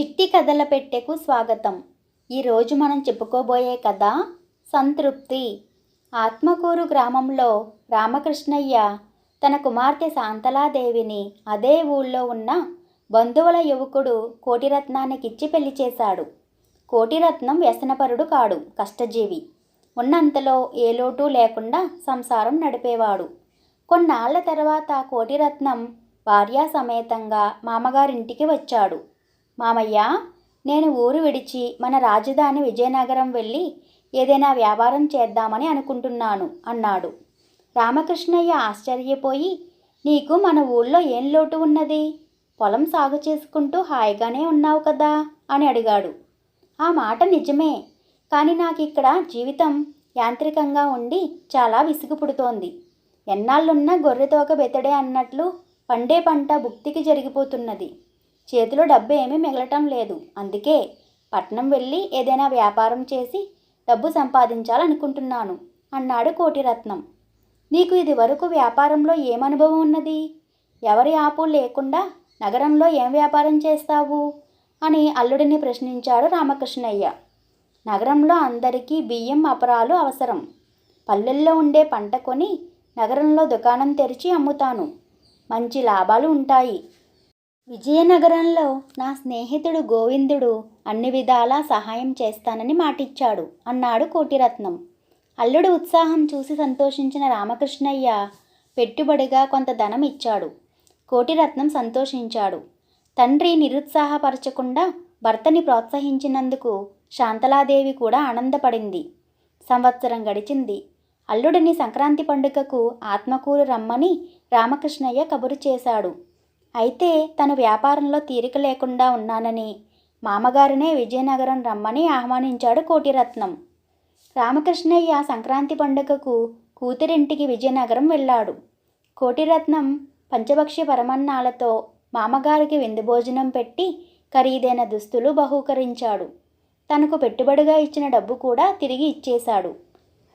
చిట్టి కథల పెట్టెకు స్వాగతం. ఈరోజు మనం చెప్పుకోబోయే కథ సంతృప్తి. ఆత్మకూరు గ్రామంలో రామకృష్ణయ్య తన కుమార్తె శాంతలాదేవిని అదే ఊళ్ళో ఉన్న బంధువుల యువకుడు కోటిరత్నానికిచ్చి పెళ్ళి చేశాడు. కోటిరత్నం వ్యసనపరుడు కాడు కష్టజీవి. ఉన్నంతలో ఏ లోటు లేకుండా సంసారం నడిపేవాడు. కొన్నాళ్ళ తర్వాత కోటిరత్నం భార్యా సమేతంగా మామగారింటికి వచ్చాడు. మామయ్య నేను ఊరు విడిచి మన రాజధాని విజయనగరం వెళ్ళి ఏదైనా వ్యాపారం చేద్దామని అనుకుంటున్నాను అన్నాడు. రామకృష్ణయ్య ఆశ్చర్యపోయి నీకు మన ఊళ్ళో ఏం లోటు ఉన్నది? పొలం సాగు చేసుకుంటూ హాయిగానే ఉన్నావు కదా? అని అడిగాడు. ఆ మాట నిజమే కానీ నాకు ఇక్కడ జీవితం యాంత్రికంగా ఉండి చాలా విసుగు పుడుతోంది ఎన్నాళ్ళున్న గొర్రెతోక బెతడే అన్నట్లు పండే పంట భుక్తికి జరిగిపోతున్నది. చేతిలో డబ్బు ఏమీ మిగలటం లేదు. అందుకే పట్నం వెళ్ళి ఏదైనా వ్యాపారం చేసి డబ్బు సంపాదించాలనుకుంటున్నాను అన్నాడు కోటిరత్నం. నీకు ఇది వరకు వ్యాపారంలో ఏం అనుభవం ఉన్నది? ఎవరి ఆపు లేకుండా నగరంలో ఏం వ్యాపారం చేస్తావు? అని అల్లుడిని ప్రశ్నించాడు రామకృష్ణయ్య. నగరంలో అందరికీ బియ్యం అపరాలు అవసరం. పల్లెల్లో ఉండే పంట కొని నగరంలో దుకాణం తెరిచి అమ్ముతాను. మంచి లాభాలు ఉంటాయి. విజయనగరంలో నా స్నేహితుడు గోవిందుడు అన్ని విధాలా సహాయం చేస్తానని మాటిచ్చాడు అన్నాడు కోటిరత్నం. అల్లుడు ఉత్సాహం చూసి సంతోషించిన రామకృష్ణయ్య పెట్టుబడిగా కొంత ధనం ఇచ్చాడు కోటిరత్నం సంతోషించాడు. తండ్రి నిరుత్సాహపరచకుండా భర్తని ప్రోత్సహించినందుకు శాంతలాదేవి కూడా ఆనందపడింది. సంవత్సరం గడిచింది. అల్లుడిని సంక్రాంతి పండుగకు ఆత్మకూరు రమ్మని రామకృష్ణయ్య కబురు చేశాడు. అయితే తను వ్యాపారంలో తీరిక లేకుండా ఉన్నానని. మామగారినే విజయనగరం రమ్మని ఆహ్వానించాడు కోటిరత్నం. రామకృష్ణయ్య సంక్రాంతి పండుగకు కూతురింటికి విజయనగరం వెళ్ళాడు. కోటిరత్నం పంచభక్ష పరమన్నాలతో మామగారికి విందు భోజనం పెట్టి ఖరీదైన దుస్తులు బహూకరించాడు. తనకు పెట్టుబడిగా ఇచ్చిన డబ్బు కూడా తిరిగి ఇచ్చేశాడు.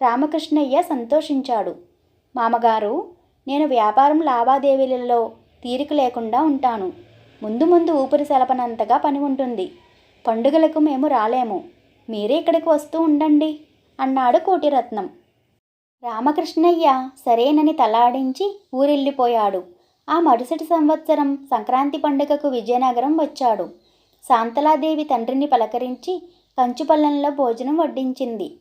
రామకృష్ణయ్య సంతోషించాడు. మామగారు నేను వ్యాపారం లావాదేవీలలో తీరిక లేకుండా ఉంటాను. ముందు ముందు ఊపిరి సెలపనంతగా పని ఉంటుంది. పండుగలకు మేము రాలేము. మీరే ఇక్కడికి వస్తూ ఉండండి అన్నాడు కోటిరత్నం. రామకృష్ణయ్య సరేనని తలాడించి ఊరెళ్ళిపోయాడు. ఆ మరుసటి సంవత్సరం సంక్రాంతి పండుగకు విజయనగరం వచ్చాడు. శాంతలాదేవి తండ్రిని పలకరించి కంచుపల్లంలో భోజనం వడ్డించింది.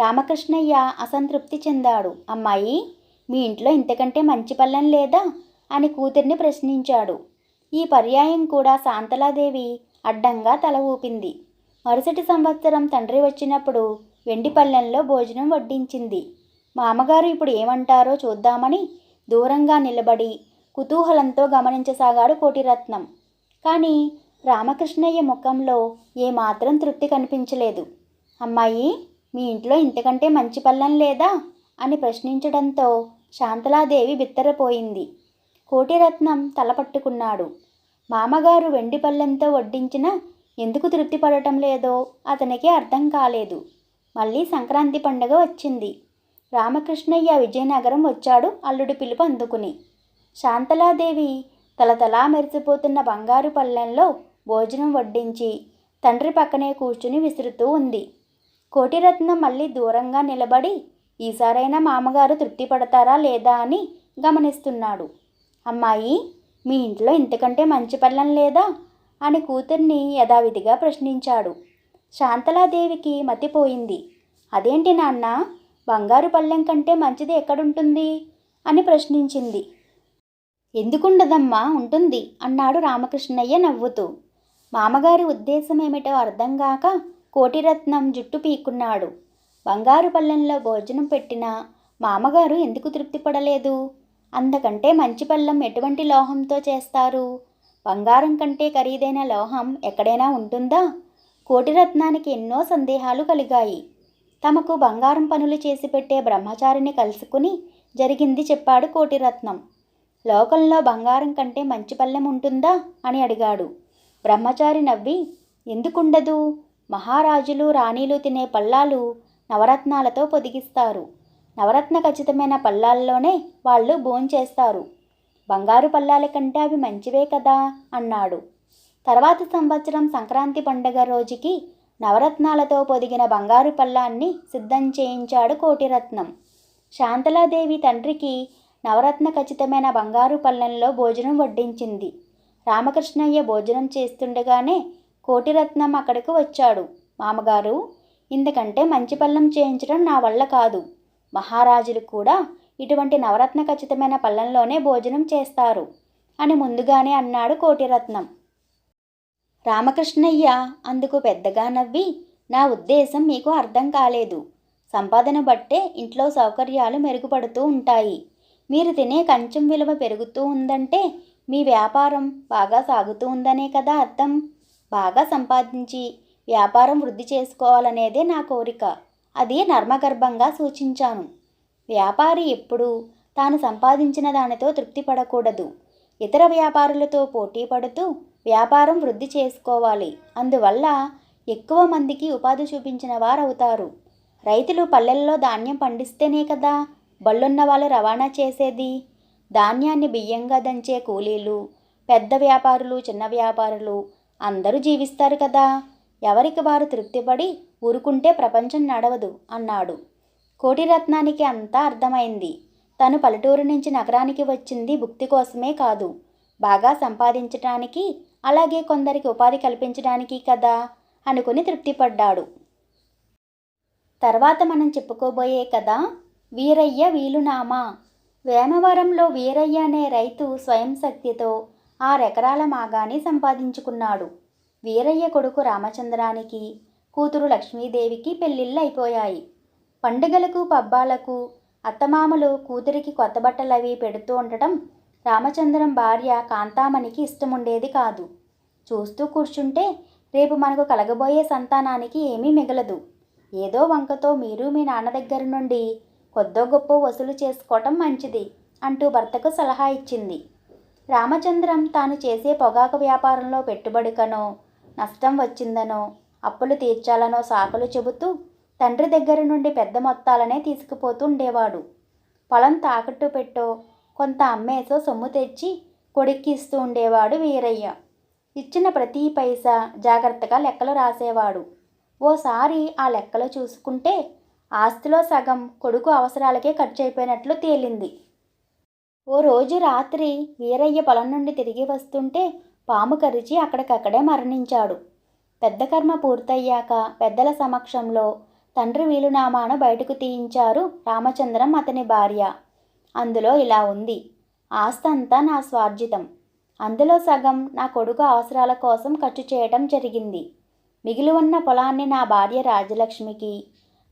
రామకృష్ణయ్య అసంతృప్తి చెందాడు. అమ్మాయి మీ ఇంట్లో ఇంతకంటే మంచి పళ్ళెం లేదా? అని కూతుర్ని ప్రశ్నించాడు. ఈ పర్యాయం కూడా శాంతలాదేవి అడ్డంగా తల ఊపింది. మరుసటి సంవత్సరం తండ్రి వచ్చినప్పుడు వెండిపల్లెంలో భోజనం వడ్డించింది. మామగారు ఇప్పుడు ఏమంటారో చూద్దామని దూరంగా నిలబడి కుతూహలంతో గమనించసాగాడు కోటిరత్నం. కానీ రామకృష్ణయ్య ముఖంలో ఏమాత్రం తృప్తి కనిపించలేదు. అమ్మాయి మీ ఇంట్లో ఇంతకంటే మంచి పళ్ళం లేదా? అని ప్రశ్నించడంతో శాంతలాదేవి బిత్తరపోయింది. కోటిరత్నం తలపట్టుకున్నాడు. మామగారు వెండి పళ్ళెంతో వడ్డించినా ఎందుకు తృప్తి పడటం లేదో అతనికి అర్థం కాలేదు. మళ్ళీ సంక్రాంతి పండగ వచ్చింది. రామకృష్ణయ్య విజయనగరం వచ్చాడు అల్లుడి పిలుపు అందుకుని. శాంతలాదేవి తలతలా మెరిసిపోతున్న బంగారు పళ్ళెంలో భోజనం వడ్డించి తండ్రి పక్కనే కూర్చుని విసురుతూ ఉంది. కోటిరత్నం మళ్ళీ దూరంగా నిలబడి ఈసారైనా మామగారు తృప్తి పడతారా లేదా అని గమనిస్తున్నాడు. అమ్మాయి మీ ఇంట్లో ఇంతకంటే మంచి పళ్ళం లేదా? అని కూతుర్ని యథావిధిగా ప్రశ్నించాడు. శాంతలాదేవికి మతిపోయింది. అదేంటి నాన్న బంగారు పళ్ళెం కంటే మంచిది ఎక్కడుంటుంది? అని ప్రశ్నించింది. ఎందుకుండదమ్మా ఉంటుంది అన్నాడు రామకృష్ణయ్య నవ్వుతూ. మామగారి ఉద్దేశం ఏమిటో అర్థం కాక కోటిరత్నం జుట్టు పీక్కున్నాడు. బంగారు పళ్ళెంలో భోజనం పెట్టినా మామగారు ఎందుకు తృప్తి పడలేదు? అంతకంటే మంచి పళ్ళం ఎటువంటి లోహంతో చేస్తారు? బంగారం కంటే ఖరీదైన లోహం ఎక్కడైనా ఉంటుందా? కోటిరత్నానికి ఎన్నో సందేహాలు కలిగాయి. తమకు బంగారం పనులు చేసి పెట్టే బ్రహ్మచారిని కలుసుకుని జరిగింది చెప్పాడు కోటిరత్నం లోకంలో బంగారం కంటే మంచి పళ్ళెం ఉంటుందా? అని అడిగాడు. బ్రహ్మచారి నవ్వి ఎందుకుండదు? మహారాజులు రాణీలు తినే పళ్ళాలు నవరత్నాలతో పొదిగిస్తారు. నవరత్న ఖచ్చితమైన పళ్ళాల్లోనే వాళ్ళు భోంచేస్తారు. బంగారు పళ్ళాల కంటే అవి మంచివే కదా అన్నాడు. తర్వాత సంవత్సరం సంక్రాంతి పండగ రోజుకి నవరత్నాలతో పొదిగిన బంగారు పళ్ళాన్ని సిద్ధం చేయించాడు కోటిరత్నం. శాంతలాదేవి తండ్రికి నవరత్న ఖచ్చితమైన బంగారు పళ్ళెంలో భోజనం వడ్డించింది. రామకృష్ణయ్య భోజనం చేస్తుండగానే కోటిరత్నం అక్కడికి వచ్చాడు. మామగారు ఇంతకంటే మంచి పళ్ళం చేయించడం నా వల్ల కాదు. మహారాజులు కూడా ఇటువంటి నవరత్న ఖచ్చితమైన పళ్ళంలోనే భోజనం చేస్తారు అని ముందుగానే అన్నాడు కోటిరత్నం. రామకృష్ణయ్య అందుకు పెద్దగా నవ్వి నా ఉద్దేశం మీకు అర్థం కాలేదు. సంపాదన బట్టే ఇంట్లో సౌకర్యాలు మెరుగుపడుతూ ఉంటాయి. మీరు తినే కంచం విలువ పెరుగుతూ ఉందంటే మీ వ్యాపారం బాగా సాగుతూ ఉందనే కదా అర్థం. బాగా సంపాదించి వ్యాపారం వృద్ధి చేసుకోవాలనేదే నా కోరిక. అది నర్మగర్భంగా సూచించాను. వ్యాపారి ఎప్పుడూ తాను సంపాదించిన దానితో తృప్తి పడకూడదు ఇతర వ్యాపారులతో పోటీ పడుతూ వ్యాపారం వృద్ధి చేసుకోవాలి. అందువల్ల ఎక్కువ మందికి ఉపాధి చూపించిన వారవుతారు. రైతులు పల్లెల్లో ధాన్యం పండిస్తేనే కదా బళ్ళున్న వాళ్ళు రవాణా చేసేది? ధాన్యాన్ని బియ్యంగా దంచే కూలీలు పెద్ద వ్యాపారులు చిన్న వ్యాపారులు అందరూ జీవిస్తారు కదా? ఎవరికి వారు తృప్తిపడి ఊరుకుంటే ప్రపంచం నడవదు అన్నాడు. కోటిరత్నానికి అంతా అర్థమైంది. తను పల్లెటూరు నుంచి నగరానికి వచ్చింది భుక్తి కోసమే కాదు. బాగా సంపాదించడానికి అలాగే కొందరికి ఉపాధి కల్పించడానికి కదా అనుకుని తృప్తిపడ్డాడు. తర్వాత మనం చెప్పుకోబోయే కదా వీరయ్య వీలునామా. వేమవరంలో వీరయ్య అనే రైతు స్వయం శక్తితో ఆరెకరాల మాగాని సంపాదించుకున్నాడు. వీరయ్య కొడుకు రామచంద్రానికి కూతురు లక్ష్మీదేవికి పెళ్ళిళ్ళు అయిపోయాయి పండుగలకు పబ్బాలకు అత్తమామలు కూతురికి కొత్త బట్టలు అవి పెడుతూ ఉండటం రామచంద్రం భార్య కాంతామణికి ఇష్టముండేది కాదు. చూస్తూ కూర్చుంటే రేపు మనకు కలగబోయే సంతానానికి ఏమీ మిగలదు. ఏదో వంకతో మీరు మీ నాన్న దగ్గర నుండి కొద్దో గొప్ప వసూలు చేసుకోవటం మంచిది అంటూ భర్తకు సలహా ఇచ్చింది. రామచంద్రం తాను చేసే పొగాకు వ్యాపారంలో పెట్టుబడికనో నష్టం వచ్చిందనో అప్పులు తీర్చాలనో సాకులు చెబుతూ తండ్రి దగ్గర నుండి పెద్ద మొత్తాలనే తీసుకుపోతుండేవాడు పొలం తాకట్టు పెట్టో కొంత అమ్మేసో సొమ్ము తెచ్చి కొడుక్కిస్తూ ఉండేవాడు వీరయ్య. ఇచ్చిన ప్రతి పైసా జాగ్రత్తగా లెక్కలు రాసేవాడు. ఓసారి ఆ లెక్కలు చూసుకుంటే ఆస్తిలో సగం కొడుకు అవసరాలకే ఖర్చు అయిపోయినట్లు తేలింది. ఓ రోజు రాత్రి వీరయ్య పొలం నుండి తిరిగి వస్తుంటే పాము కరిచి అక్కడికక్కడే మరణించాడు. పెద్ద కర్మ పూర్తయ్యాక పెద్దల సమక్షంలో తండ్రి వీలునామాను బయటకు తీయించారు రామచంద్రం అతని భార్య. అందులో ఇలా ఉంది ఆస్తంతా నా స్వార్జితం. అందులో సగం నా కొడుకు అవసరాల కోసం ఖర్చు చేయటం జరిగింది. మిగిలి ఉన్న పొలాన్ని నా భార్య రాజలక్ష్మికి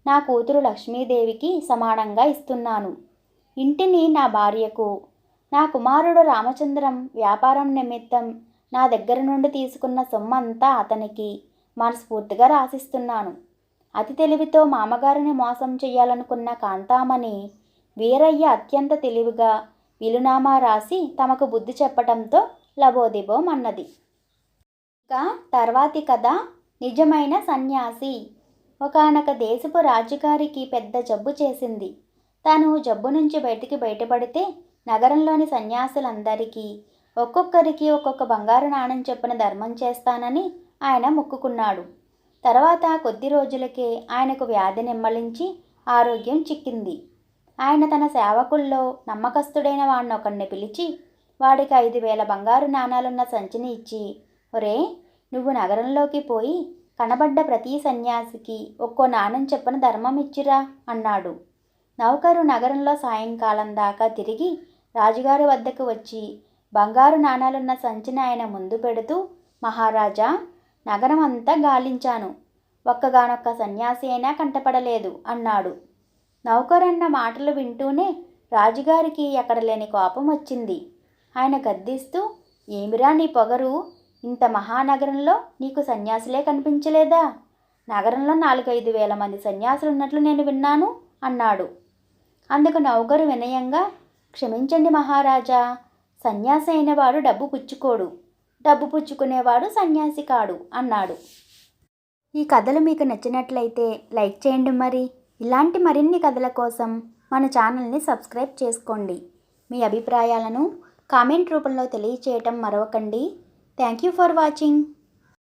నా కూతురు లక్ష్మీదేవికి సమానంగా ఇస్తున్నాను. ఇంటిని నా భార్యకు నా కుమారుడు రామచంద్రం వ్యాపారం నిమిత్తం నా దగ్గర నుండి తీసుకున్న సొమ్మంతా అతనికి మనస్ఫూర్తిగా రాసిస్తున్నాను. అతి తెలివితో మామగారిని మోసం చేయాలనుకున్న కాంతామణి వీరయ్య అత్యంత తెలివిగా విలునామా రాసి తమకు బుద్ధి చెప్పటంతో లబోదిబోం అన్నది. ఇక తర్వాతి కథ నిజమైన సన్యాసి. ఒకానొక దేశపు రాజుగారికి పెద్ద జబ్బు చేసింది. తాను జబ్బు నుంచి బయటికి బయటపడితే నగరంలోని సన్యాసులందరికీ ఒక్కొక్కరికి ఒక్కొక్క బంగారు నాణం చొప్పున ధర్మం చేస్తానని ఆయన మొక్కుకున్నాడు. తర్వాత కొద్ది రోజులకే ఆయనకు వ్యాధి నిమ్మలించి ఆరోగ్యం చిక్కింది. ఆయన తన సేవకుల్లో నమ్మకస్తుడైన వాడిని ఒకడిని పిలిచి వాడికి ఐదు వేల బంగారు నాణాలున్న సంచిని ఇచ్చి ఒరే నువ్వు నగరంలోకి పోయి కనబడ్డ ప్రతి సన్యాసికి ఒక్కో నాణం చెప్పిన ధర్మం ఇచ్చిరా అన్నాడు. నౌకరు నగరంలో సాయంకాలం దాకా తిరిగి రాజుగారి వద్దకు వచ్చి బంగారు నాణాలున్న సంచిని ఆయన ముందు పెడుతూ మహారాజా నగరం అంతా గాలించాను. ఒక్కగానొక్క సన్యాసి అయినా కంటపడలేదు అన్నాడు. నౌకరన్న మాటలు వింటూనే రాజుగారికి ఎక్కడ లేని కోపం వచ్చింది. ఆయన గద్దిస్తూ ఏమిరా నీ పొగరు? ఇంత మహానగరంలో నీకు సన్యాసులే కనిపించలేదా? నగరంలో నాలుగైదు వేల మంది సన్యాసులు ఉన్నట్లు నేను విన్నాను అన్నాడు. అందుకు నౌకరు వినయంగా క్షమించండి మహారాజా సన్యాసి అయినవాడు డబ్బు పుచ్చుకోడు. డబ్బు పుచ్చుకునేవాడు సన్యాసి కాడు అన్నాడు. ఈ కథలు మీకు నచ్చినట్లయితే లైక్ చేయండి మరి. ఇలాంటి మరిన్ని కథల కోసం మన ఛానల్ని సబ్స్క్రైబ్ చేసుకోండి. మీ అభిప్రాయాలను కామెంట్ రూపంలో తెలియచేయటం మరవకండి. Thank you for watching.